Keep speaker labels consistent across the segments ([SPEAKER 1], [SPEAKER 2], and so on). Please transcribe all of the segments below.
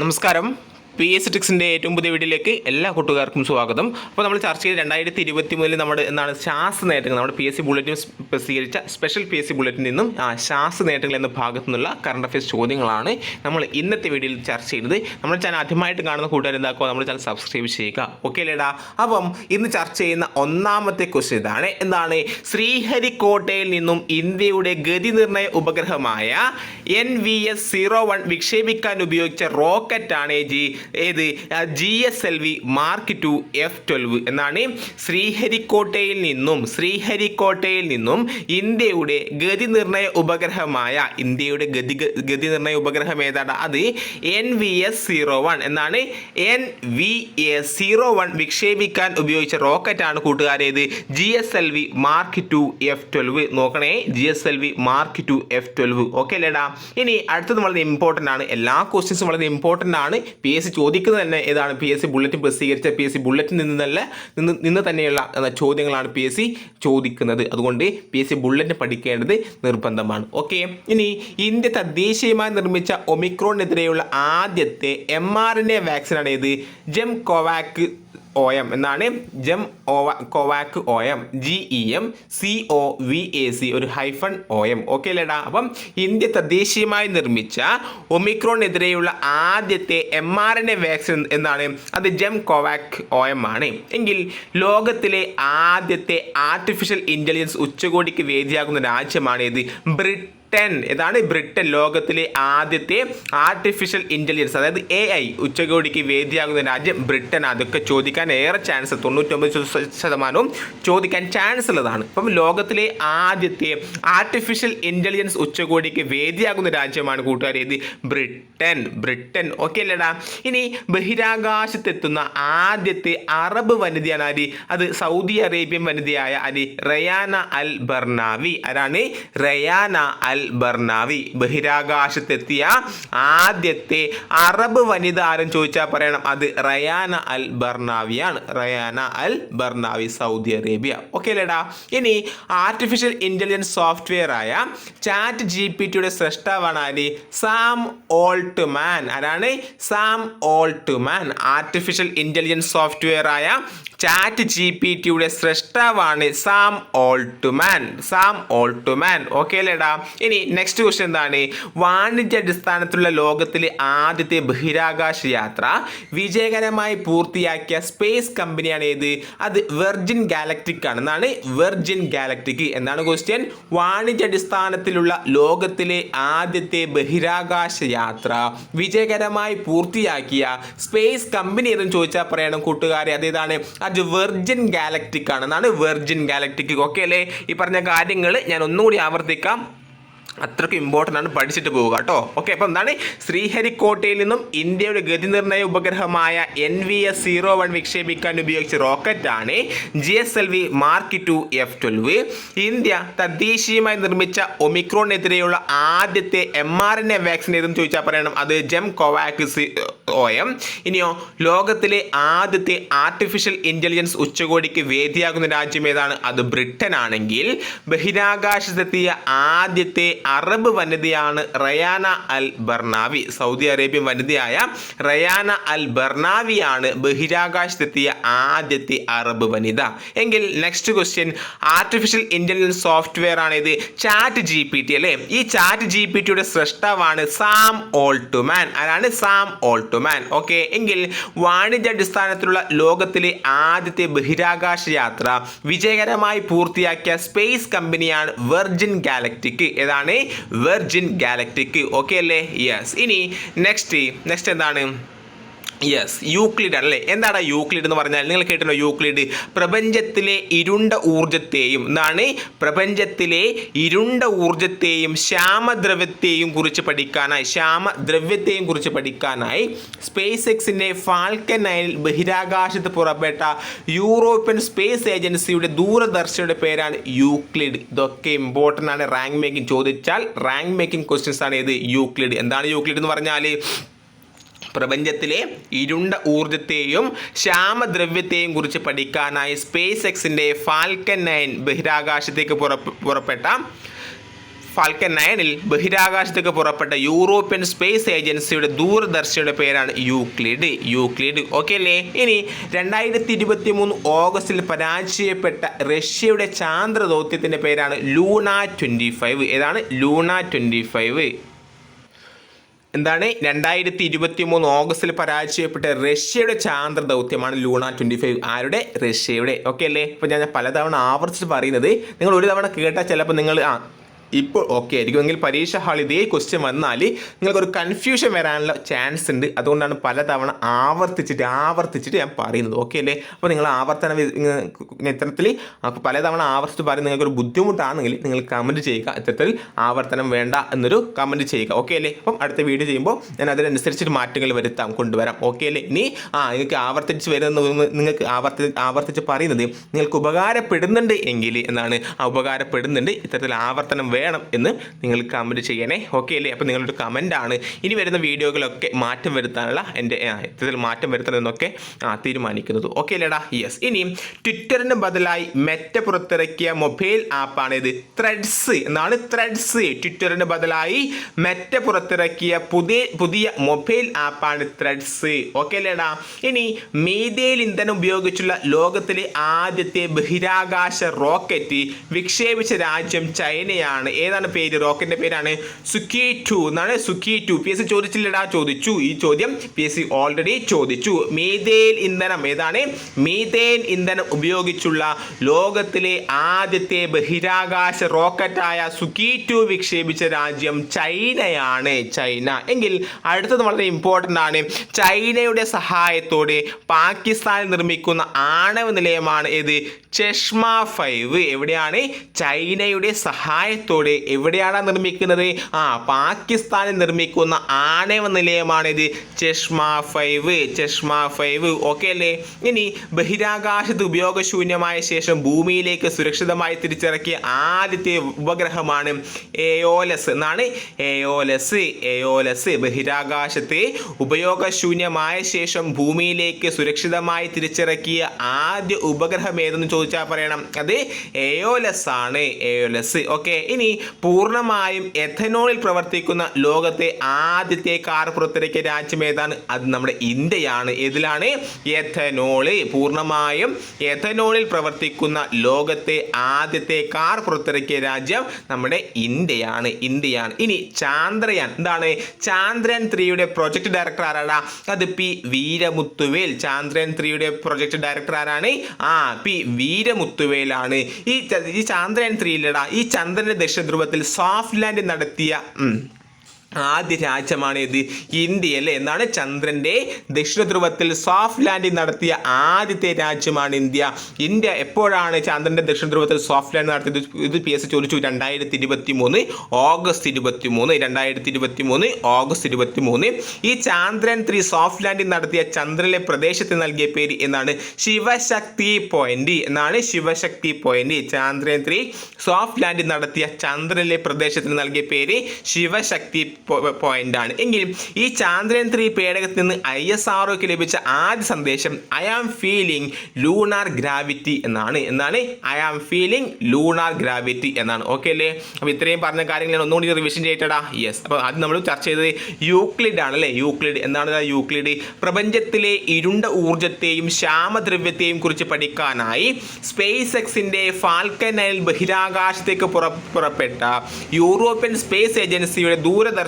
[SPEAKER 1] നമസ്കാരം. P S ടിക്സിന്റെ ഏറ്റവും പുതിയ വീഡിയോയിലേക്ക് എല്ലാ കൂട്ടുകാർക്കും സ്വാഗതം. അപ്പോൾ നമ്മൾ ചർച്ച ചെയ്ത് രണ്ടായിരത്തി ഇരുപത്തി മുതൽ നമ്മുടെ എന്നാണ് ശാസ്ത്ര നേട്ടങ്ങൾ നമ്മുടെ പി എസ് സി ബുള്ളറ്റിൻ പ്രസിദ്ധീകരിച്ച സ്പെഷ്യൽ പി എസ് സി ബുള്ളറ്റിൽ നിന്നും ആ ശാസ്ത്ര നേട്ടങ്ങൾ എന്ന ഭാഗത്തു നിന്നുള്ള കറണ്ട് അഫയേഴ്സ് ചോദ്യങ്ങളാണ് നമ്മൾ ഇന്നത്തെ വീഡിയോയിൽ ചർച്ച ചെയ്യുന്നത്. നമ്മൾ ചാനൽ ആദ്യമായിട്ട് കാണുന്ന കൂട്ടുകാർ എന്താക്കുക? നമ്മൾ ചാനൽ സബ്സ്ക്രൈബ് ചെയ്യുക. ഓക്കെ അല്ലേടാ? അപ്പം ഇന്ന് ചർച്ച ചെയ്യുന്ന ഒന്നാമത്തെ ക്വസ്റ്റ്യൻ ഇതാണ്. എന്താണ്? ശ്രീഹരിക്കോട്ടയിൽ നിന്നും ഇന്ത്യയുടെ ഗതി നിർണയ ഉപഗ്രഹമായ N V S zero one വിക്ഷേപിക്കാൻ ഉപയോഗിച്ച റോക്കറ്റാണ് ജി ഏത്? G S L V mark two F twelve എന്നാണ് ശ്രീഹരിക്കോട്ടയിൽ നിന്നും ശ്രീഹരിക്കോട്ടയിൽ നിന്നും ഇന്ത്യയുടെ ഗതി നിർണയ ഉപഗ്രഹമായ ഇന്ത്യയുടെ ഗതി ഗതി നിർണയ ഉപഗ്രഹം ഏതാണ്? അത് N V S zero one എന്നാണ് N V S zero one വിക്ഷേപിക്കാൻ ഉപയോഗിച്ച റോക്കറ്റാണ് കൂട്ടുകാരേത്. G S L V mark two F twelve നോക്കണേ G S L V mark two F twelve okay അല്ലേടാ? ഇനി അടുത്തത് വളരെ ഇമ്പോർട്ടന്റ് ആണ്. എല്ലാ ക്വസ്റ്റ്യൻസും വളരെ ഇമ്പോർട്ടന്റ് ആണ്. പി എസ് ചോദിക്കുന്നത് തന്നെ ഏതാണ്? പി എസ് സി ബുള്ളറ്റിൻ പ്രസിദ്ധീകരിച്ച പി എസ് സി ബുള്ളറ്റിൽ നിന്ന് തന്നെ നിന്ന് നിന്ന് തന്നെയുള്ള ചോദ്യങ്ങളാണ് പി എസ് സി ചോദിക്കുന്നത്. അതുകൊണ്ട് പി എസ് സി ബുള്ളറ്റിൻ പഠിക്കേണ്ടത് നിർബന്ധമാണ്. ഓക്കെ ഇനി ഇന്ത്യ തദ്ദേശീയമായി നിർമ്മിച്ച ഒമിക്രോണിനെതിരെയുള്ള ആദ്യത്തെ എം ആർ എൻ എ വാക്സിനാണ് ഏത്? ജെം കോവാക്ക് ഒ എം എന്നാണ് Gemcovac O M G E M C O V A C ഒരു ഹൈഫൺ ഒ എം ഓക്കെ അല്ലേടാ അപ്പം ഇന്ത്യ തദ്ദേശീയമായി നിർമ്മിച്ച ഒമിക്രോണെതിരെയുള്ള ആദ്യത്തെ M R N A vaccine എന്നാണ് അത് ജം കോവാക്ക് ഒ എം ആണ്. എങ്കിൽ ലോകത്തിലെ ആദ്യത്തെ ആർട്ടിഫിഷ്യൽ ഇന്റലിജൻസ് ഉച്ചകോടിക്ക് വേദിയാകുന്ന രാജ്യമാണ് ഇത് ബ്രിട്ടൻ ബ്രിട്ടൻ ഇതാണ് ബ്രിട്ടൻ ലോകത്തിലെ ആദ്യത്തെ ആർട്ടിഫിഷ്യൽ ഇന്റലിജൻസ് അതായത് എ ഐ ഉച്ചകോടിക്ക് വേദിയാകുന്ന രാജ്യം ബ്രിട്ടൻ അതൊക്കെ ചോദിക്കാൻ ഏറെ ചാൻസ് തൊണ്ണൂറ്റൊമ്പത് ശത- ശതമാനവും ചോദിക്കാൻ ചാൻസ് ഉള്ളതാണ്. അപ്പം ലോകത്തിലെ ആദ്യത്തെ ആർട്ടിഫിഷ്യൽ ഇന്റലിജൻസ് ഉച്ചകോടിക്ക് വേദിയാകുന്ന രാജ്യമാണ് കൂട്ടുകാർ ഇത് ബ്രിട്ടൻ. ബ്രിട്ടൻ ഓക്കെ അല്ലേടാ? ഇനി ബഹിരാകാശത്തെത്തുന്ന ആദ്യത്തെ അറബ് വനിതയാണ് ആര്? അത് സൗദി അറേബ്യൻ വനിതയായ ആര്? റയാന അൽ ബർണാവി ആരാണ്? റയാന അൽ ബർനാവി ബഹിരാകാശത്തെത്തിയ ആദ്യത്തെ അറബ് വനിത ആരും ചോദിച്ചാൽ പറയണം. അത് റയാന അൽ ബർണാവിയാണ്. Rayyanah al Barnawi Saudi Arabia. Okay അല്ലേടാ ഇനി ആർട്ടിഫിഷ്യൽ ഇന്റലിജൻസ് സോഫ്റ്റ്വെയർ ആയ ചാറ്റ് ജി പി ടിയുടെ സൃഷ്ടാവാണ് ആര്? Sam Altman. ആരാണ്? Sam Altman. Artificial intelligence software ആയ ചാറ്റ് ജി പി ടിയുടെ സൃഷ്ടാവാണ് Sam Altman. Sam Altman. Okay അല്ലേടാ? ഇനി നെക്സ്റ്റ് ക്വസ്റ്റ്യൻ എന്താണ്? വാണിജ്യ അടിസ്ഥാനത്തിലുള്ള ലോകത്തിലെ ആദ്യത്തെ ബഹിരാകാശ യാത്ര വിജയകരമായി പൂർത്തിയാക്കിയ സ്പേസ് കമ്പനിയാണ് ഏത്? അത് വെർജിൻ ഗാലക്ടിക് ആണ്. എന്നാണ് വെർജിൻ ഗാലക്ടിക് എന്നാണ് ക്വസ്റ്റ്യൻ വാണിജ്യ അടിസ്ഥാനത്തിലുള്ള ലോകത്തിലെ ആദ്യത്തെ ബഹിരാകാശ യാത്ര വിജയകരമായി പൂർത്തിയാക്കിയ സ്പേസ് കമ്പനി ഏതെന്ന് ചോദിച്ചാൽ പറയണം കൂട്ടുകാരെ. അതേതാണ് അത് വെർജിൻ ഗാലക്റ്റിക് ആണ് എന്നാണ് വെർജിൻ ഗാലക്റ്റിക് ഓക്കെ അല്ലേ? ഈ പറഞ്ഞ കാര്യങ്ങൾ ഞാൻ ഒന്നുകൂടി ആവർത്തിക്കാം. അത്രയ്ക്ക് ഇമ്പോർട്ടന്റ് ആണ് പഠിച്ചിട്ട് പോവുക കേട്ടോ. ഓക്കെ അപ്പോൾ എന്താണ്? ശ്രീഹരിക്കോട്ടയിൽ നിന്നും ഇന്ത്യയുടെ ഗതി നിർണയ ഉപഗ്രഹമായ N V S zero one വിക്ഷേപിക്കാൻ ഉപയോഗിച്ച റോക്കറ്റാണ് G S L V mark two F twelve India തദ്ദേശീയമായി നിർമ്മിച്ച ഒമിക്രോണിനെതിരെയുള്ള ആദ്യത്തെ M R N A vaccine ഏതെന്ന് ചോദിച്ചാൽ പറയണം? അത് ജെം കോവാക്സ് ഒ എം ഇനിയോ ലോകത്തിലെ ആദ്യത്തെ ആർട്ടിഫിഷ്യൽ ഇന്റലിജൻസ് ഉച്ചകോടിക്ക് വേദിയാകുന്ന രാജ്യം ഏതാണ്? അത് ബ്രിട്ടൻ ആണെങ്കിൽ ബഹിരാകാശത്തെത്തിയ ആദ്യത്തെ അറബ് വനിതയാണ് Rayyanah al Barnawi. Saudi Arabian വനിതയായ Rayyanah അൽ ബർണാവിയാണ് ബഹിരാകാശത്തെത്തിയ ആദ്യത്തെ അറബ് വനിത. എങ്കിൽ next question artificial intelligence software ആണ് ഇത് ചാറ്റ് ജി പി ടി അല്ലേ? ഈ ചാറ്റ് ജി പി ടിയുടെ സൃഷ്ടാവാണ് സാം ഓൾട്ടുമാൻ. ആരാണ്? സാം ഓൾട്ടുമാൻ ഓക്കെ എങ്കിൽ വാണിജ്യ വാണിജ്യാടിസ്ഥാനത്തിലുള്ള ലോകത്തിലെ ആദ്യത്തെ ബഹിരാകാശ യാത്ര വിജയകരമായി പൂർത്തിയാക്കിയ സ്പേസ് കമ്പനിയാണ് വെർജിൻ ഗാലക്റ്റിക്. ഏതാണ്? Virgin Galactic. ഓക്കെ അല്ലേ? യെസ് ഇനി നെക്സ്റ്റ് നെക്സ്റ്റ് എന്താണ്? യെസ് യൂക്ലിഡ് അല്ലേ? എന്താണ് യൂക്ലിഡ് എന്ന് പറഞ്ഞാൽ? നിങ്ങൾ കേട്ടോ യൂക്ലിഡ് പ്രപഞ്ചത്തിലെ ഇരുണ്ട ഊർജത്തെയും എന്നാണ് പ്രപഞ്ചത്തിലെ ഇരുണ്ട ഊർജത്തെയും ശ്യാമദ്രവ്യത്തെയും കുറിച്ച് പഠിക്കാനായി ശ്യാമദ്രവ്യത്തെയും കുറിച്ച് പഠിക്കാനായി സ്പേസ് എക്സിന്റെ ഫാൽക്കൻ നയൽ ബഹിരാകാശത്ത് പുറപ്പെട്ട യൂറോപ്യൻ സ്പേസ് ഏജൻസിയുടെ ദൂരദർശിയുടെ പേരാണ് യൂക്ലിഡ് ഇതൊക്കെ ഇമ്പോർട്ടന്റ് ആണ്. റാങ്ക് മേക്കിംഗ് ചോദിച്ചാൽ റാങ്ക് മേക്കിംഗ് ക്വസ്റ്റ്യൻസ് ആണ് ഇത് യൂക്ലിഡ് എന്താണ് യൂക്ലിഡ് എന്ന് പറഞ്ഞാൽ പ്രപഞ്ചത്തിലെ ഇരുണ്ട ഊർജത്തെയും ശ്യാമദ്രവ്യത്തെയും കുറിച്ച് പഠിക്കാനായി സ്പേസ് എക്സിന്റെ ഫാൽക്കൻ നയൻ ബഹിരാകാശത്തേക്ക് പുറപ്പെട്ട ഫാൽക്കൻ നയനിൽ ബഹിരാകാശത്തേക്ക് പുറപ്പെട്ട യൂറോപ്യൻ സ്പേസ് ഏജൻസിയുടെ ദൂരദർശിയുടെ പേരാണ് യൂക്ലിഡ്. യൂക്ലിഡ് ഓക്കെ അല്ലേ? ഇനി രണ്ടായിരത്തി ഇരുപത്തി മൂന്ന് ഓഗസ്റ്റിൽ പരാജയപ്പെട്ട റഷ്യയുടെ ചാന്ദ്ര ദൗത്യത്തിന്റെ പേരാണ് ലൂണ ട്വന്റി ഫൈവ്. ഏതാണ്? Luna twenty five. എന്താണ്? രണ്ടായിരത്തി ഇരുപത്തി മൂന്ന് ഓഗസ്റ്റിൽ പരാജയപ്പെട്ട റഷ്യയുടെ ചാന്ദ്ര ദൗത്യമാണ് ലൂണ ട്വന്റി ഫൈവ് ആരുടെ? റഷ്യയുടെ. ഓക്കെ അല്ലേ? അപ്പോൾ ഞാൻ പലതവണ ആവർത്തിച്ച് പറയുന്നത്. നിങ്ങൾ ഒരു തവണ കേട്ടാൽ ചിലപ്പോൾ നിങ്ങൾ ആ ഇപ്പോൾ ഓക്കെ ആയിരിക്കും. എങ്കിൽ പരീക്ഷ ഹാൾ ഇതേ ക്വസ്റ്റ്യൻ വന്നാൽ നിങ്ങൾക്കൊരു കൺഫ്യൂഷൻ വരാനുള്ള ചാൻസ് ഉണ്ട്. അതുകൊണ്ടാണ് പലതവണ ആവർത്തിച്ചിട്ട് ആവർത്തിച്ചിട്ട് ഞാൻ പറയുന്നത്. ഓക്കെ അല്ലേ? അപ്പോൾ നിങ്ങൾ ആവർത്തന ഇത്തരത്തിൽ പലതവണ ആവർത്തിച്ച് പറയുന്നത് നിങ്ങൾക്കൊരു ബുദ്ധിമുട്ടാണെങ്കിൽ നിങ്ങൾ കമന്റ് ചെയ്യുക. ഇത്തരത്തിൽ ആവർത്തനം വേണ്ട എന്നൊരു കമന്റ് ചെയ്യുക. ഓക്കെ അല്ലേ? അപ്പം അടുത്ത വീഡിയോ ചെയ്യുമ്പോൾ ഞാൻ അതിനനുസരിച്ചിട്ട് മാറ്റങ്ങൾ വരുത്താം കൊണ്ടുവരാം. ഓക്കെ അല്ലേ? ഇനി ആ നിങ്ങൾക്ക് ആവർത്തിച്ച് വരുന്ന നിങ്ങൾക്ക് ആവർത്തി ആവർത്തിച്ച് പറയുന്നത് നിങ്ങൾക്ക് ഉപകാരപ്പെടുന്നുണ്ട് എങ്കിൽ എന്നാണ്. ആ ഉപകാരപ്പെടുന്നുണ്ട്. ഇത്തരത്തിൽ ആവർത്തനം വേണം എന്ന് നിങ്ങൾ കമന്റ് ചെയ്യണേ. ഓക്കെ അല്ലേ? അപ്പോൾ നിങ്ങളൊരു കമന്റാണ് ഇനി വരുന്ന വീഡിയോകളൊക്കെ മാറ്റം വരുത്താനുള്ള എന്റെ ആ, ഇത്തരത്തിൽ മാറ്റം വരുത്തണമെന്നൊക്കെ തീരുമാനിക്കുന്നത്. ഓക്കെ അല്ലേടാ? യെസ് ഇനി ട്വിറ്ററിന് ബദലായി മെറ്റ പുറത്തിറക്കിയ മൊബൈൽ ആപ്പാണ് ഇത്. ത്രെഡ്സ് എന്നാണ് ത്രെഡ്സ് ട്വിറ്ററിന് ബദലായി മെറ്റ പുറത്തിറക്കിയ പുതിയ പുതിയ മൊബൈൽ ആപ്പാണ് ത്രെഡ്സ് ഓക്കെ അല്ലേടാ? ഇനി മീതേൽ ഇന്ധനം ഉപയോഗിച്ചുള്ള ലോകത്തിലെ ആദ്യത്തെ ബഹിരാകാശ റോക്കറ്റ് വിക്ഷേപിച്ച രാജ്യം ചൈനയാണ്. ഏതാണ് പേര്? റോക്കറ്റിന്റെ പേരാണ് സുക്കി ടു എന്നാണ് സുക്കി ടു പി എസ് സി ചോദിച്ചില്ലടാ ചോദിച്ചു. ഈ ചോദ്യം പി എസ് സി ഓൾറെഡി ചോദിച്ചു. മീതേൽ ഇന്ധനം ഏതാണ്? മീതേൻ ഇന്ധനം ഉപയോഗിച്ചുള്ള ലോകത്തിലെ ആദ്യത്തെ ബഹിരാകാശ റോക്കറ്റായ സുക്കി ടു വിക്ഷേപിച്ച രാജ്യം ചൈനയാണ്. ചൈന. എങ്കിൽ അടുത്തത് വളരെ ഇമ്പോർട്ടന്റ് ആണ്. ചൈനയുടെ സഹായത്തോടെ പാകിസ്ഥാനിൽ നിർമ്മിക്കുന്ന ആണവ നിലയമാണ് ഏത്? ചെഷ്മ ഫൈവ് എവിടെയാണ്? ചൈനയുടെ സഹായത്തോടെ എവിടെയാണ് നിർമ്മിക്കുന്നത്? ആ പാകിസ്ഥാനിൽ നിർമ്മിക്കുന്ന ആണവ നിലയമാണിത്. Chashma five Chashma five. Okay അല്ലേ? ഇനി ബഹിരാകാശത്ത് ഉപയോഗശൂന്യമായ ശേഷം ഭൂമിയിലേക്ക് സുരക്ഷിതമായി തിരിച്ചിറക്കിയ ആദ്യത്തെ ഉപഗ്രഹമാണ് എയോലസ് എന്നാണ് എയോലസ് എയോലസ് ബഹിരാകാശത്തെ ഉപയോഗശൂന്യമായ ശേഷം ഭൂമിയിലേക്ക് സുരക്ഷിതമായി തിരിച്ചിറക്കിയ ആദ്യ ഉപഗ്രഹം ഏതെന്ന് ചോദിച്ചാൽ പറയണം. അത് എയോലസ് ആണ്. എയോലസ് ഓക്കെ ഇനി പൂർണമായും എഥനോളിൽ പ്രവർത്തിക്കുന്ന ലോകത്തെ ആദ്യത്തെ കാർ പുറത്തിറക്കിയ രാജ്യം ഏതാണ്? അത് നമ്മുടെ ഇന്ത്യയാണ്. ഏതിലാണ്? എഥനോൾ. പൂർണമായും എഥനോളിൽ പ്രവർത്തിക്കുന്ന ലോകത്തെ ആദ്യത്തെ കാർ പുറത്തിറക്കിയ രാജ്യം നമ്മുടെ ഇന്ത്യയാണ്. ഇന്ത്യയാണ്. ഇനി ചാന്ദ്രയാൻ. എന്താണ്? ചാന്ദ്രയാൻ ത്രീയുടെ പ്രൊജക്ട് ഡയറക്ടർ ആരാണ് അത് പി വീരമുത്തുവേൽ. ചാന്ദ്രയാൻ ത്രീയുടെ പ്രൊജക്ട് ഡയറക്ടർ ആരാണ്? ആ പി വീരമുത്തുവേലാണ്. ഈ ഈ ത്രീയിലടാ. ഈ ചന്ദ്രന്റെ ദക്ഷിണധ്രുവത്തിൽ സോഫ്റ്റ് ലാൻഡ് നടത്തിയ ആദ്യ രാജ്യമാണ് ഇത്. ഇന്ത്യ അല്ലേ? എന്നാണ് ചന്ദ്രന്റെ ദക്ഷിണ ധ്രുവത്തിൽ സോഫ്റ്റ് ലാൻഡിങ് നടത്തിയ ആദ്യത്തെ രാജ്യമാണ് ഇന്ത്യ. ഇന്ത്യ എപ്പോഴാണ് ചന്ദ്രന്റെ ദക്ഷിണ ധ്രുവത്തിൽ സോഫ്റ്റ് ലാൻഡ് നടത്തിയത്? ഇത് പി എസ് ചോദിച്ചു. രണ്ടായിരത്തി ഇരുപത്തി മൂന്ന് ഓഗസ്റ്റ് ഇരുപത്തി മൂന്ന് രണ്ടായിരത്തി ഇരുപത്തി മൂന്ന് ഓഗസ്റ്റ് ഇരുപത്തി മൂന്ന് ഈ ചന്ദ്രൻ ത്രീ സോഫ്റ്റ് ലാൻഡിങ് നടത്തിയ ചന്ദ്രനിലെ പ്രദേശത്ത് നൽകിയ പേര് എന്നാണ്? ശിവശക്തി പോയിന്റ് എന്നാണ് Shivshakti point Chandrayaan three soft landing നടത്തിയ ചന്ദ്രനിലെ പ്രദേശത്തിന് നൽകിയ പേര് ശിവശക്തി പോയിന്റ് ആണ്. എങ്കിലും ഈ ചാന്ദ്രയൻ ത്രീ പേടകത്തിൽ നിന്ന് ഐ എസ് ആർഒക്ക് ലഭിച്ച ആദ്യ സന്ദേശം I am feeling lunar gravity എന്നാണ്. എന്നാണ് I am feeling lunar gravity എന്നാണ്. ഓക്കെ അല്ലേ? അപ്പോൾ ഇത്രയും പറഞ്ഞ കാര്യങ്ങൾ ഞാൻ ഒന്നുകൂടി റിവിഷൻ ചെയ്തിട്ടാ യെസ് അപ്പോൾ അത് നമ്മൾ ചർച്ച ചെയ്തത് യൂക്ലിഡ് ആണ് അല്ലേ? യൂക്ലിഡ് എന്താണ് യൂക്ലിഡ് പ്രപഞ്ചത്തിലെ ഇരുണ്ട ഊർജത്തെയും ശ്യാമദ്രവ്യത്തെയും കുറിച്ച് പഠിക്കാനായി സ്പേസ് എക്സിന്റെ ഫാൽക്കനൈൽ ബഹിരാകാശത്തേക്ക് പുറ പുറപ്പെട്ട യൂറോപ്യൻ സ്പേസ് ഏജൻസിയുടെ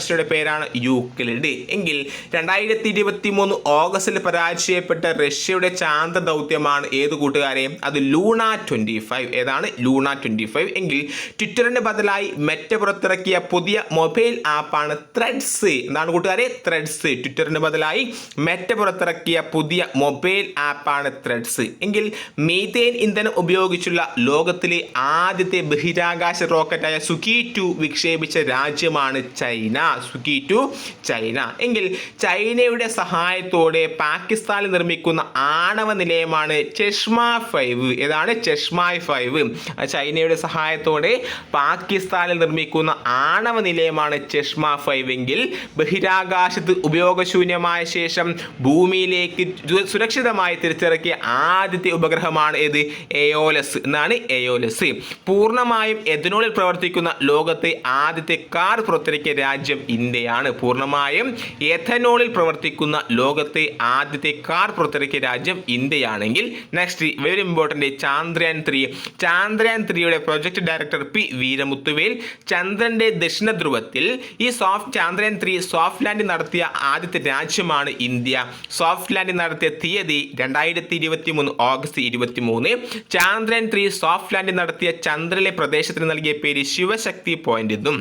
[SPEAKER 1] ദൂരദർശനയുടെ പേരാണ് യൂക്ലിഡ്. എങ്കിൽ രണ്ടായിരത്തി ഇരുപത്തി മൂന്ന് ഓഗസ്റ്റിൽ പരാജയപ്പെട്ട റഷ്യയുടെ ചാന്ദ്ര ദൗത്യമാണ് ഏത് കൂട്ടുകാരെ? അത് ലൂണ ട്വന്റി ഫൈവ്. ഏതാണ്? Luna twenty five. എങ്കിൽ ട്വിറ്ററിന് ബദലായി മെറ്റ പുറത്തിറക്കിയ പുതിയ മൊബൈൽ ആപ്പാണ് ത്രെഡ്സ്. എന്താണ് കൂട്ടുകാരെ? ത്രെഡ്സ്. ട്വിറ്ററിന് ബദലായി മെറ്റ പുറത്തിറക്കിയ പുതിയ മൊബൈൽ ആപ്പാണ് ത്രെഡ്സ്. എങ്കിൽ മീതേൻ ഇന്ധനം ഉപയോഗിച്ചുള്ള ലോകത്തിലെ ആദ്യത്തെ ബഹിരാകാശ റോക്കറ്റായ സുഖി ടു വിക്ഷേപിച്ച രാജ്യമാണ് ചൈന. സുക്കി to China. എങ്കിൽ ചൈനയുടെ സഹായത്തോടെ പാകിസ്ഥാനിൽ നിർമ്മിക്കുന്ന ആണവ നിലയമാണ് ചെഷ്മ ഫൈവ്. ഏതാണ്? ചെഷ്മ ഫൈവ്. ചൈനയുടെ സഹായത്തോടെ പാകിസ്ഥാനിൽ നിർമ്മിക്കുന്ന ആണവ നിലയമാണ് ചെഷ്മ ഫൈവ് എങ്കിൽ ബഹിരാകാശത്ത് ഉപയോഗശൂന്യമായ ശേഷം ഭൂമിയിലേക്ക് സുരക്ഷിതമായി തിരിച്ചിറക്കിയ ആദ്യത്തെ ഉപഗ്രഹമാണ് ഏത്? എയോലസ് എന്നാണ് എയോലസ് പൂർണമായും എഥനോളിൽ പ്രവർത്തിക്കുന്ന ലോകത്തെ ആദ്യത്തെ കാർ പുറത്തിറക്കിയ രാജ്യം ഇന്ത്യയാണ്. പൂർണമായും എഥനോളിൽ പ്രവർത്തിക്കുന്ന ലോകത്തെ ആദ്യത്തെ കാർ പുറത്തിറക്കിയ രാജ്യം ഇന്ത്യയാണെങ്കിൽ next very important Chandrayaan three Chandrayaan ത്രീയുടെ പ്രൊജക്ട് ഡയറക്ടർ പി വീരമുത്തുവേൽ ചന്ദ്രന്റെ ദക്ഷിണ ധ്രുവത്തിൽ ഈ soft Chandrayaan three soft land നടത്തിയ ആദ്യത്തെ രാജ്യമാണ് ഇന്ത്യ. സോഫ്റ്റ് ലാൻഡ് നടത്തിയ തീയതി രണ്ടായിരത്തി ഇരുപത്തി മൂന്ന് ഓഗസ്റ്റ് ഇരുപത്തി മൂന്ന് ചാന്ദ്രയാൻ ത്രീ സോഫ്റ്റ് ലാൻഡ് നടത്തിയ ചന്ദ്രനിലെ പ്രദേശത്തിന് നൽകിയ പേര് ശിവശക്തി പോയിന്റ് എന്നും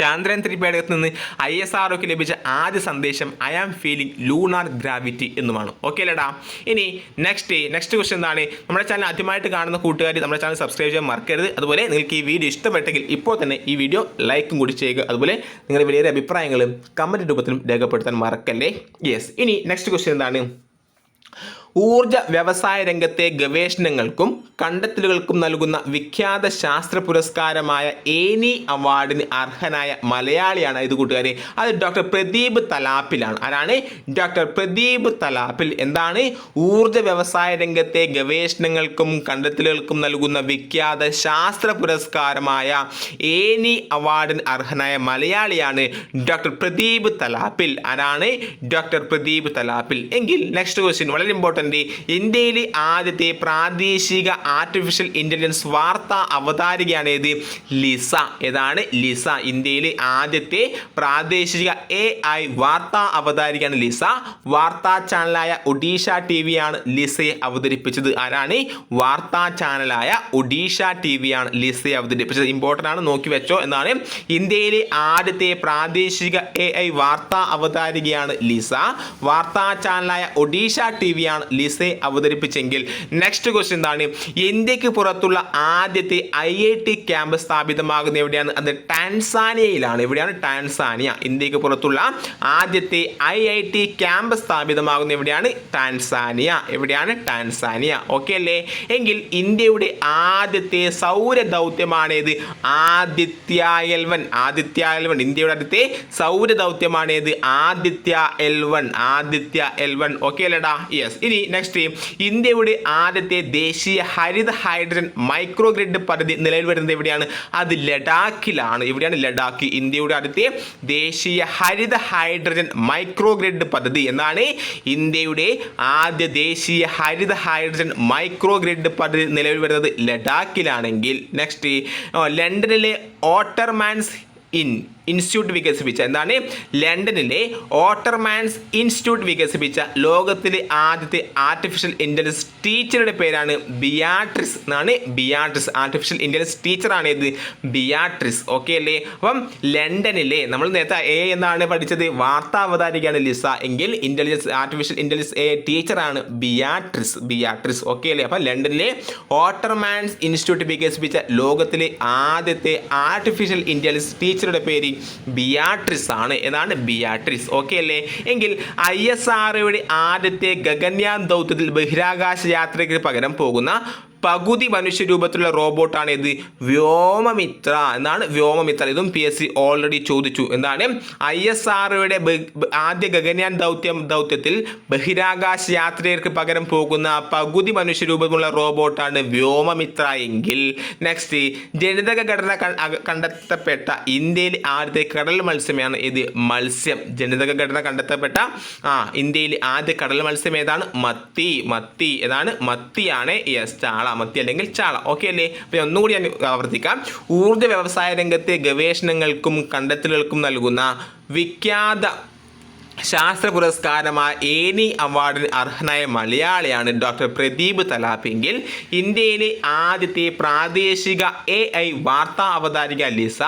[SPEAKER 1] ചാന്ദ്രയാൻ ത്രിപേടകത്ത് നിന്ന് ഐ എസ് ആർ ലഭിച്ച ആദ്യ സന്ദേശം I am feeling lunar gravity എന്നുമാണ്. ഓക്കെ അല്ലേടാ ഇനി നെക്സ്റ്റ് നെക്സ്റ്റ് ക്വസ്റ്റൻ എന്താണ്? നമ്മുടെ ചാനൽ ആദ്യമായിട്ട് കാണുന്ന കൂട്ടുകാർ നമ്മുടെ ചാനൽ സബ്സ്ക്രൈബ് ചെയ്യാൻ മറക്കരുത്. അതുപോലെ നിങ്ങൾക്ക് ഈ വീഡിയോ ഇഷ്ടപ്പെട്ടെങ്കിൽ ഇപ്പോൾ തന്നെ ഈ വീഡിയോ ലൈക്കും കൂടി ചെയ്യുക. അതുപോലെ നിങ്ങളുടെ വലിയ അഭിപ്രായങ്ങളും കമന്റ് രൂപത്തിലും രേഖപ്പെടുത്താൻ മറക്കല്ലേ? യെസ് ഇനി നെക്സ്റ്റ് ക്വസ്റ്റൻ എന്താണ്? ഊർജ വ്യവസായ രംഗത്തെ ഗവേഷണങ്ങൾക്കും കണ്ടെത്തലുകൾക്കും നൽകുന്ന വിഖ്യാത ശാസ്ത്ര പുരസ്കാരമായ ഏനി അവാർഡിന് അർഹനായ മലയാളിയാണ് ഇത് കൂട്ടുകാരെ. അത് ഡോക്ടർ പ്രദീപ് തലാപ്പിലാണ്. ആരാണ്? ഡോക്ടർ പ്രദീപ് തലാപ്പിൽ. എന്താണ്? ഊർജ വ്യവസായ രംഗത്തെ ഗവേഷണങ്ങൾക്കും കണ്ടെത്തലുകൾക്കും നൽകുന്ന വിഖ്യാത ശാസ്ത്ര പുരസ്കാരമായ ഏനി അവാർഡിന് അർഹനായ മലയാളിയാണ് ഡോക്ടർ പ്രദീപ് തലാപ്പിൽ. ആരാണ്? ഡോക്ടർ പ്രദീപ് തലാപ്പിൽ. എങ്കിൽ നെക്സ്റ്റ് ക്വസ്റ്റ്യൻ വളരെ ഇമ്പോർട്ടന്റ് ഇന്ത്യയിലെ ആദ്യത്തെ പ്രാദേശിക ആർട്ടിഫിഷ്യൽ ഇന്റലിജൻസ് വാർത്താ അവതാരികയാണ് ഏത്? ലിസ. ഏതാണ്? ലിസ. ഇന്ത്യയിലെ ആദ്യത്തെ പ്രാദേശിക എ ഐ വാർത്താ അവതാരികയാണ് ലിസ. വാർത്താ ചാനലായ ഒഡീഷ ടി വിയാണ് ലിസയെ അവതരിപ്പിച്ചത്. ആരാണ്? വാർത്താ ചാനലായ ഒഡീഷ ടി വിയാണ് ലിസയെ അവതരിപ്പിച്ചത്. ഇമ്പോർട്ടന്റ് ആണ് നോക്കി വെച്ചോ. എന്നാണ് ഇന്ത്യയിലെ ആദ്യത്തെ പ്രാദേശിക എ ഐ വാർത്താ അവതാരികയാണ് ലിസ. വാർത്താ ചാനലായ ഒഡീഷ ടി വിയാണ് ലിസയെ അവതരിപ്പിച്ചെങ്കിൽ നെക്സ്റ്റ് ക്വസ്റ്റ്യൻ എന്താണ്? ഇന്ത്യയ്ക്ക് പുറത്തുള്ള ആദ്യത്തെ ഐ ഐ ടി ക്യാമ്പ് സ്ഥാപിതമാകുന്ന എവിടെയാണ്? അത് ടാൻസാനിയയിലാണ് എവിടെയാണ്? ടാൻസാനിയ ഇന്ത്യയ്ക്ക് പുറത്തുള്ള ആദ്യത്തെ ഐ ഐ ടി ക്യാമ്പ് സ്ഥാപിതമാകുന്ന എവിടെയാണ്? ടാൻസാനിയ എവിടെയാണ്? ടാൻസാനിയ ഓക്കെ അല്ലേ? എങ്കിൽ ഇന്ത്യയുടെ ആദ്യത്തെ സൗര ദൗത്യമാണേത് Aditya L one Aditya L one ഇന്ത്യയുടെ ആദ്യത്തെ സൗര ദൗത്യമാണേത് Aditya L one Aditya L one okay അല്ലേടാ? യെസ് ഇനി നെക്സ്റ്റ് ഇന്ത്യയുടെ ആദ്യത്തെ ദേശീയ ഹരിത ഹൈഡ്രജൻ മൈക്രോ ഗ്രിഡ് പദ്ധതി നിലവിൽ വരുന്നത് എവിടെയാണ്? അത് ലഡാക്കിലാണ്. എവിടെയാണ് ലഡാക്ക്? ഇന്ത്യയുടെ ആദ്യത്തെ ദേശീയ ഹരിത ഹൈഡ്രജൻ മൈക്രോ ഗ്രിഡ് പദ്ധതി. എന്നാണ് ഇന്ത്യയുടെ ആദ്യ ദേശീയ ഹരിത ഹൈഡ്രജൻ മൈക്രോ ഗ്രിഡ് പദ്ധതി നിലവിൽ വരുന്നത് ലഡാക്കിലാണെങ്കിൽ. നെക്സ്റ്റ് ലണ്ടനിലെ ഓട്ടർമാൻസ് ഇൻ ഇൻസ്റ്റിറ്റ്യൂട്ട് വികസിപ്പിച്ച എന്താണ്? ലണ്ടനിലെ ഓട്ടർമാൻസ് ഇൻസ്റ്റിറ്റ്യൂട്ട് വികസിപ്പിച്ച ലോകത്തിലെ ആദ്യത്തെ ആർട്ടിഫിഷ്യൽ ഇന്റലിജൻസ് ടീച്ചറുടെ പേരാണ് ബിയാട്രിസ് എന്നാണ്. ബിയാട്രിസ് ആർട്ടിഫിഷ്യൽ ഇന്റലിജൻസ് ടീച്ചറാണ് ഇത്. ബിയാട്രിസ് ഓക്കെ അല്ലേ? അപ്പം ലണ്ടനിലെ നമ്മൾ നേരത്തെ എ എന്നാണ് പഠിച്ചത്? വാർത്താ അവതാരികയാണ് ലിസ. എങ്കിൽ ഇന്റലിജൻസ് ആർട്ടിഫിഷ്യൽ ഇന്റലിജൻസ് എ ടീച്ചറാണ് ബിയാട്രിസ്. ബിയാട്രിസ് ഓക്കെ അല്ലേ? അപ്പം ലണ്ടനിലെ ഓട്ടർമാൻസ് ഇൻസ്റ്റിറ്റ്യൂട്ട് വികസിപ്പിച്ച ലോകത്തിലെ ആദ്യത്തെ ആർട്ടിഫിഷ്യൽ ഇന്റലിജൻസ് ടീച്ചറുടെ പേര് ബിയാട്രിസ് ആണ്. ഏതാണ്? ബിയാട്രിസ്. ഓക്കെ അല്ലേ? എങ്കിൽ ഐ എസ് ആർഒയുടെ ആദ്യത്തെ ഗഗൻയാൻ ദൗത്യത്തിൽ ബഹിരാകാശ യാത്രയ്ക്ക് പകരം പോകുന്ന പകുതി മനുഷ്യരൂപത്തിലുള്ള റോബോട്ടാണ് ഇത്. വ്യോമമിത്ര എന്നാണ് വ്യോമമിത്ര. ഇതും പി എസ് സി ഓൾറെഡി ചോദിച്ചു. എന്താണ്? ഐ എസ് ആർഒയുടെ ആദ്യ ഗഗനയാൻ ദൗത്യം ദൗത്യത്തിൽ ബഹിരാകാശ യാത്രികർക്ക് പകരം പോകുന്ന പകുതി മനുഷ്യരൂപമുള്ള റോബോട്ടാണ് വ്യോമമിത്ര എങ്കിൽ. നെക്സ്റ്റ് ജനിതക ഘടന കണ്ടെത്തപ്പെട്ട ഇന്ത്യയിലെ ആദ്യത്തെ കടൽ മത്സ്യമാണ് ഇത് മത്സ്യം. ജനിതക ഘടന കണ്ടെത്തപ്പെട്ട ആ ഇന്ത്യയിലെ ആദ്യ കടൽ മത്സ്യം ഏതാണ്? മത്തി. മത്തി. ഏതാണ്? മത്തിയാണ്. യെസ് ചാള. മത്തി അല്ലെങ്കിൽ ചാള. ഓക്കെ അല്ലേ? അപ്പോൾ ഒന്നുകൂടി ഞാൻ ആവർത്തിക്കാം. ഊർജ വ്യവസായ രംഗത്തെ ഗവേഷണങ്ങൾക്കും കണ്ടെത്തലുകൾക്കും നൽകുന്ന വിഖ്യാത ശാസ്ത്ര പുരസ്കാരമായ ഏനി അവാർഡിന് അർഹനായ മലയാളിയാണ് ഡോക്ടർ പ്രദീപ് തലാപ്പെങ്കിൽ. ഇന്ത്യയിലെ ആദ്യത്തെ പ്രാദേശിക എ ഐ വാർത്താ അവതാരിക ലിസ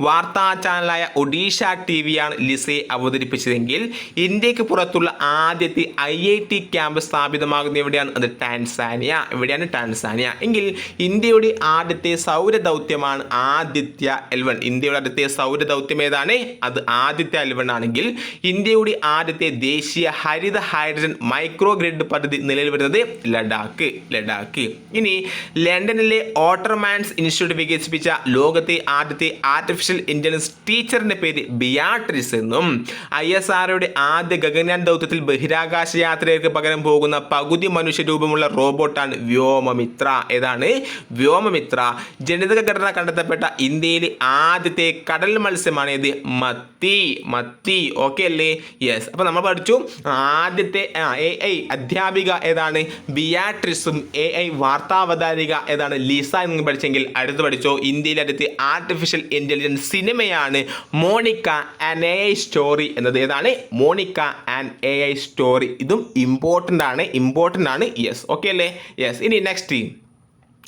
[SPEAKER 1] വാർത്താ ചാനലായ ഒഡീഷ ടി വിയാണ് ലിസയെ അവതരിപ്പിച്ചതെങ്കിൽ. ഇന്ത്യയ്ക്ക് പുറത്തുള്ള ആദ്യത്തെ ഐ ഐ ടി ക്യാമ്പ് സ്ഥാപിതമാകുന്ന എവിടെയാണ്? അത് ടാൻസാനിയ. എവിടെയാണ് ടാൻസാനിയ? എങ്കിൽ ഇന്ത്യയുടെ ആദ്യത്തെ സൗരദൗത്യമാണ് ആദിത്യ എൽവൺ ഇന്ത്യയുടെ ആദ്യത്തെ സൗരദൗത്യം ഏതാണ്? അത് ആദിത്യ എൽവൺ ആണെങ്കിൽ ഇന്ത്യയുടെ ആദ്യത്തെ ദേശീയ ഹരിത ഹൈഡ്രജൻ മൈക്രോ ഗ്രിഡ് പദ്ധതി നിലവിൽ വരുന്നത് ലഡാക്ക് ലഡാക്ക്. ഇനി ലണ്ടനിലെ ഓട്ടർമാൻസ് ഇൻസ്റ്റിറ്റ്യൂട്ട് വികസിപ്പിച്ച ലോകത്തെ ആദ്യത്തെ ആർട്ടിഫിഷ്യൽ ഇന്റലിജൻസ് ടീച്ചറിന്റെ പേര് ബിയാട്രിസ് എന്നും ഐ എസ് ആർഒയുടെ ആദ്യ ഗഗൻയാൻ ദൗത്യത്തിൽ ബഹിരാകാശ യാത്രയ്ക്ക് പകരം പോകുന്ന പകുതി മനുഷ്യരൂപമുള്ള റോബോട്ടാണ് വ്യോമമിത്ര. ഏതാണ്? വ്യോമമിത്ര. ജനിതക ഘടന കണ്ടെത്തപ്പെട്ട ഇന്ത്യയിലെ ആദ്യത്തെ കടൽ മത്സ്യമാണ് ഇത് മത്തി. മത്തി. ഓക്കെ അല്ലേ? യെസ് അപ്പോൾ നമ്മൾ പഠിച്ചു ആദ്യത്തെ എ ഐ അധ്യാപിക ഏതാണ്? ബിയാട്രിസും എ ഐ വാർത്താവതാരിക ഏതാണ്? ലിസ എന്ന് പഠിച്ചെങ്കിൽ അടുത്ത് പഠിച്ചോ. ഇന്ത്യയിലെ അടുത്ത് ആർട്ടിഫിഷ്യൽ ഇന്റലിജൻസ് സിനിമയാണ് Monica and A I story എന്നത്. ഏതാണ്? Monica and A I story ഇതും ഇമ്പോർട്ടന്റ് ആണ് ഇമ്പോർട്ടന്റ് ആണ്. യെസ് ഓക്കെ അല്ലേ? യെസ് ഇനി നെക്സ്റ്റ്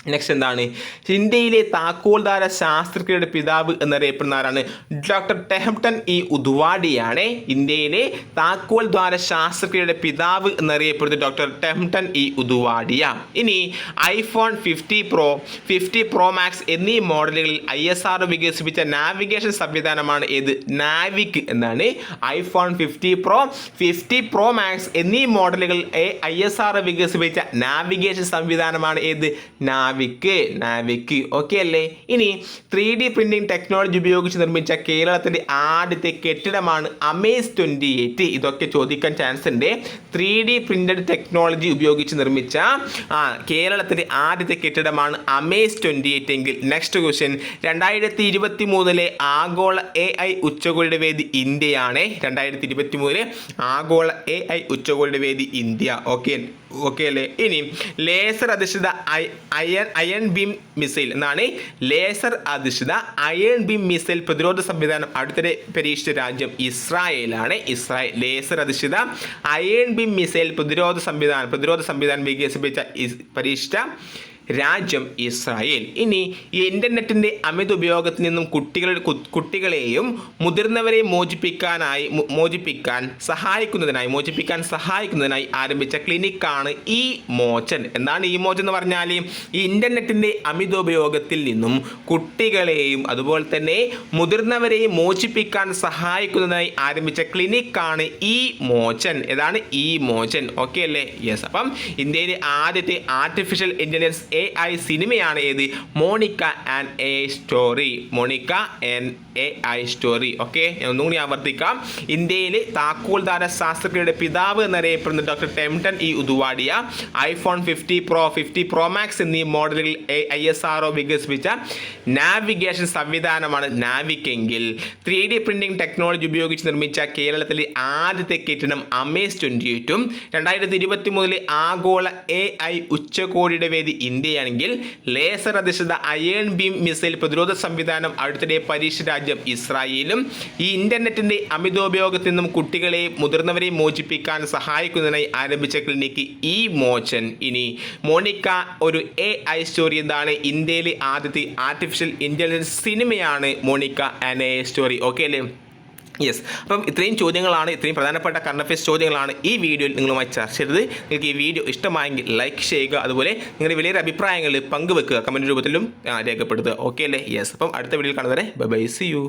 [SPEAKER 1] നെക്സ്റ്റ് എന്താണ്? ഇന്ത്യയിലെ താക്കോൽദാര ശാസ്ത്രജ്ഞരുടെ പിതാവ് എന്നറിയപ്പെടുന്ന ആരാണ് ഡോക്ടർ ടെഹംടൺ ഇ ഉദ്വാഡിയാണ് ഇന്ത്യയിലെ താക്കോൽദ്വാര ശാസ്ത്രജ്ഞരുടെ പിതാവ് എന്നറിയപ്പെടുന്നത് ഡോക്ടർ ടെഹംടൺ ഇ ഉദ്വാഡിയ ഇനി iPhone fifty pro fifty pro max എന്നീ മോഡലുകളിൽ ഐ എസ് ആർ വികസിപ്പിച്ച നാവിഗേഷൻ സംവിധാനമാണ് ഏത്? നാവിക് എന്നാണ്. IPhone fifty pro fifty pro max എന്നീ മോഡലുകളിൽ ഐ എസ് ആർ വികസിപ്പിച്ച നാവിഗേഷൻ സംവിധാനമാണ് ഏത്? നാവിക്ക് നാവിക്ക് ഓക്കെ അല്ലേ? ഇനി ത്രീ ഡി പ്രിന്റിംഗ് ടെക്നോളജി ഉപയോഗിച്ച് നിർമ്മിച്ച കേരളത്തിന്റെ ആദ്യത്തെ കെട്ടിടമാണ് അമേസ് ട്വന്റി എയ്റ്റ് ഇതൊക്കെ ചോദിക്കാൻ ചാൻസ് ഉണ്ട്. ത്രീ ഡി പ്രിന്റഡ് ടെക്നോളജി ഉപയോഗിച്ച് നിർമ്മിച്ച ആ കേരളത്തിന്റെ ആദ്യത്തെ കെട്ടിടമാണ് അമേസ് ട്വന്റി എയ്റ്റ് എങ്കിൽ നെക്സ്റ്റ് ക്വസ്റ്റ്യൻ രണ്ടായിരത്തി ഇരുപത്തി മൂന്നിലെ ആഗോള എ ഐ ഉച്ചകോടിയുടെ വേദി ഇന്ത്യയാണ്. രണ്ടായിരത്തി ഇരുപത്തി മൂന്നിലെ ആഗോള എ ഐ ഉച്ചകോടിയുടെ വേദി ഇന്ത്യ. ഓക്കെ ഓക്കെ അല്ലേ? ഇനി ലേസർ അധിഷ്ഠിത അയൺ അയൺ ബീം മിസൈൽ എന്നാണ് ലേസർ അധിഷ്ഠിത അയൺ ബീം മിസൈൽ പ്രതിരോധ സംവിധാനം. അടുത്തിടെ പരീക്ഷിച്ച രാജ്യം ഇസ്രായേലാണ്. ഇസ്രായേൽ ലേസർ അധിഷ്ഠിത അയൺ ബീം മിസൈൽ പ്രതിരോധ സംവിധാനം പ്രതിരോധ സംവിധാനം വികസിപ്പിച്ച പരീക്ഷിച്ച രാജ്യം ഇസ്രായേൽ. ഇനി ഇന്റർനെറ്റിന്റെ അമിത ഉപയോഗത്തിൽ നിന്നും കുട്ടികളുടെ കുട്ടികളെയും മുതിർന്നവരെ മോചിപ്പിക്കാനായി മോചിപ്പിക്കാൻ സഹായിക്കുന്നതിനായി മോചിപ്പിക്കാൻ സഹായിക്കുന്നതിനായി ആരംഭിച്ച ക്ലിനിക്കാണ് ഈ മോചൻ. എന്താണ് ഈ മോചൻ എന്ന് പറഞ്ഞാൽ ഈ ഇന്റർനെറ്റിന്റെ അമിത ഉപയോഗത്തിൽ നിന്നും കുട്ടികളെയും അതുപോലെ തന്നെ മുതിർന്നവരെയും മോചിപ്പിക്കാൻ സഹായിക്കുന്നതിനായി ആരംഭിച്ച ക്ലിനിക്കാണ് ഈ മോചൻ. ഏതാണ് ഈ മോചൻ? ഓക്കെ അല്ലേ? യെസ് അപ്പം ഇന്ത്യയിലെ ആദ്യത്തെ ആർട്ടിഫിഷ്യൽ ഇന്റലിജൻസ് എ ഐ സിനിമയാണ് ഏത്? Monica and A story. Monica and A I story. Okay? ഞാൻ ഒന്നും കൂടി ആവർത്തിക്കാം. ഇന്ത്യയിലെ താക്കോൽദാര ശാസ്ത്രജ്ഞരുടെ പിതാവ് എന്നറിയപ്പെടുന്ന doctor Tehemton E Udwadia iPhone fifty pro fifty pro max എന്നീ മോഡലുകളിൽ ഐ എസ് ആർ വികസിപ്പിച്ച നാവിഗേഷൻ സംവിധാനമാണ് നാവിക്കെങ്കിൽ. ത്രീ ഡി പ്രിന്റിംഗ് ടെക്നോളജി ഉപയോഗിച്ച് നിർമ്മിച്ച കേരളത്തിലെ ആദ്യത്തെ കെട്ടിടം അമേസ് ട്വന്റി എയ്റ്റും രണ്ടായിരത്തി ഇരുപത്തി മൂന്നിലെ ആഗോള എ ഐ ഉച്ചകോടിയുടെ വേദി ഇന്ത്യയാണെങ്കിൽ ലേസർ അധിഷ്ഠിത അയേൺ ബീം മിസൈൽ പ്രതിരോധ സംവിധാനം അടുത്തിടെ പരീക്ഷ രാജ്യം ഇസ്രായേലും. ഈ ഇന്റർനെറ്റിന്റെ അമിതോപയോഗത്തിൽ നിന്നും കുട്ടികളെ മുതിർന്നവരെ മോചിപ്പിക്കാൻ സഹായിക്കുന്നതിനായി ആരംഭിച്ച ക്ലിനിക്ക് ഈ മോചൻ. ഇനി മോണിക്ക ഒരു എ ഐ സ്റ്റോറി എന്താണ്? ഇന്ത്യയിലെ ആദ്യത്തെ ആർട്ടിഫിഷ്യൽ ഇന്റലിജൻസ് സിനിമയാണ് Monica and A story okay അല്ലേ? യെസ് അപ്പം ഇത്രയും ചോദ്യങ്ങളാണ് ഇത്രയും പ്രധാനപ്പെട്ട കറണ്ട് അഫയേഴ്സ് ചോദ്യങ്ങളാണ് ഈ വീഡിയോയിൽ നിങ്ങളുമായി ചർച്ച ചെയ്തത്. നിങ്ങൾക്ക് ഈ വീഡിയോ ഇഷ്ടമായെങ്കിൽ ലൈക്ക് ചെയ്യുക. അതുപോലെ നിങ്ങളുടെ വലിയ അഭിപ്രായങ്ങൾ പങ്കുവെക്കുക. കമന്റ് രൂപത്തിലും രേഖപ്പെടുത്തുക. ഓക്കെ അല്ലേ? യെസ് അപ്പം അടുത്ത വീഡിയോയിൽ കാണുന്നവരെ ബൈ ബൈ സി യു